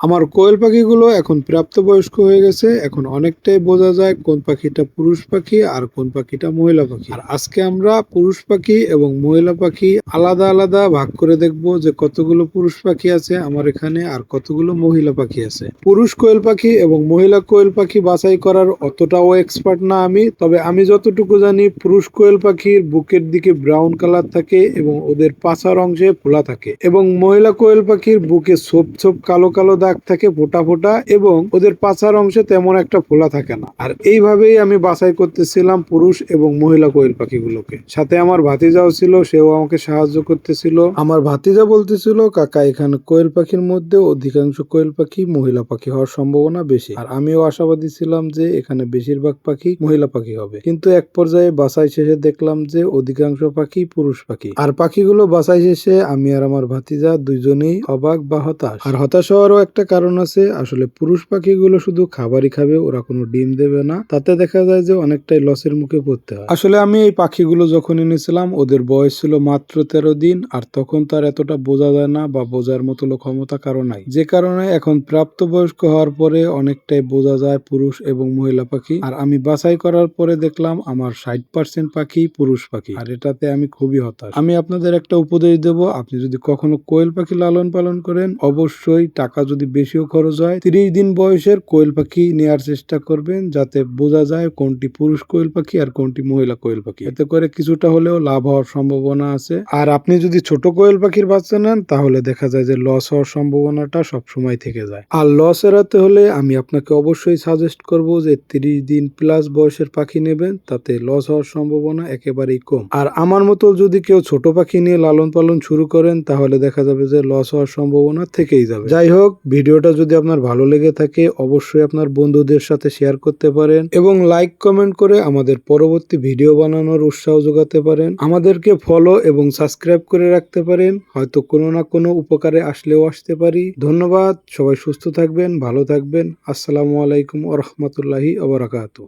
আমার কোয়েল পাখিগুলো এখন প্রাপ্তবয়স্ক হয়ে গেছে। এখন অনেকটাই বোঝা যায় কোন পাখিটা পুরুষ পাখি আর কোন পাখিটা মহিলা পাখি। আর আজকে আমরা পুরুষ পাখি এবং মহিলা পাখি আলাদা আলাদা ভাগ করে দেখব যে কতগুলো পুরুষ পাখি আছে আমার এখানে আর কতগুলো মহিলা পাখি আছে। পুরুষ কোয়েল পাখি এবং মহিলা কোয়েল পাখি বাছাই করার অতটাও এক্সপার্ট না আমি, তবে আমি যতটুকু জানি পুরুষ কোয়েল পাখির বুকের দিকে ব্রাউন কালার থাকে এবং ওদের পাছার অংশে ফোলা থাকে। এবং মহিলা কোয়েল পাখির বুকে ছোপ ছোপ কালো কালো দাগ থাকে ফোটা ফোটা এবং ওদের পাচার অংশে তেমন একটা ফোলা থাকে না। আর এইভাবেই আমি বাছাই করতেছিলাম পুরুষ এবং মহিলা কোয়েল পাখিগুলোকে। সাথে আমার ভাতিজাও ছিল, সেও আমাকে সাহায্য করতেছিল। আমার ভাতিজা বলতেছিল, কাকা, এখানে কোয়েল পাখির মধ্যে অধিকাংশ কোয়েল পাখি মহিলা পাখি হওয়ার সম্ভাবনা বেশি। আর আমিও আশাবাদী ছিলাম যে এখানে বেশিরভাগ পাখি মহিলা পাখি হবে। কিন্তু এক পর্যায়ে বাছাই শেষে দেখলাম যে অধিকাংশ পাখি পুরুষ পাখি। আর পাখিগুলো বাছাই শেষে আমি আর আমার ভাতিজা দুইজনেই অবাক বা হতাশ। আর হতাশ হওয়ারও একটা কারণ আছে, আসলে পুরুষ পাখিগুলো শুধু খাবারই খাবে, ওরা কোনো ডিম দেবে না। তাতে দেখা যায় যে অনেকটাই লসের মুখে পড়তে হয়। আসলে আমি এই পাখিগুলো যখন এনেছিলাম, ওদের বয়স ছিল মাত্র তেরো দিন, আর তখন তার এতটা বোঝা যায় না বা বোঝার মতো ক্ষমতা কারও নাই। যে কারণে এখন প্রাপ্তবয়স্ক হওয়ার পরে অনেকটাই বোঝা যায় পুরুষ এবং মহিলা পাখি। আর আমি বাছাই করার পরে দেখলাম আমার ষাট পার্সেন্ট পাখি পুরুষ পাখি, আর এটাতে আমি খুবই হতাশ। আমি আপনাদের একটা উপদেশ দেব, আপনি যদি কখনো কোয়েল পাখি লালন পালন করেন, অবশ্যই টাকা যদি বেশিও খরচ হয়। তিরিশ দিন বয়সের কোয়েল পাখি নেওয়ার চেষ্টা করবেন যাতে বোঝা যায় কোনটি পুরুষ কোয়েল পাখি আর কোনটি মহিলা কোয়েল পাখি। এতে করে কিছুটা হলেও লাভ হওয়ার সম্ভাবনা আছে। আর আপনি যদি ছোট কোয়েল পাখির বাচ্চা নেন, তাহলে দেখা যায় যে লস হওয়ার সম্ভাবনাটা সব সময় থেকে যায়। আর লস এড়াতে হলে আমি আপনাকে অবশ্যই সাজেস্ট করব যে তিরিশ দিন প্লাস বয়সের পাখি নেবেন, তাতে লস হওয়ার সম্ভাবনা একেবারেই কম। আর আমার মতো যদি কেউ ছোট পাখি নিয়ে লালন পালন শুরু করেন, তাহলে দেখা যাবে যে লস হওয়ার সম্ভাবনা থেকেই যাবে। যাই হোক ভিডিওটা যদি আপনার ভালো লেগে থাকে, অবশ্যই আপনার বন্ধুদের সাথে শেয়ার করতে পারেন এবং লাইক, কমেন্ট করে আমাদের পরবর্তী ভিডিও বানানোর উৎসাহ যোগাতে পারেন। আমাদেরকে ফলো এবং সাবস্ক্রাইব করে রাখতে পারেন। হয়তো কোনো না কোনো উপকারে আসলেও আসতে পারি। ধন্যবাদ। সবাই সুস্থ থাকবেন, ভালো থাকবেন। আসসালামু আলাইকুম ওরহমতুল্লাহি রহমতুল্লাহি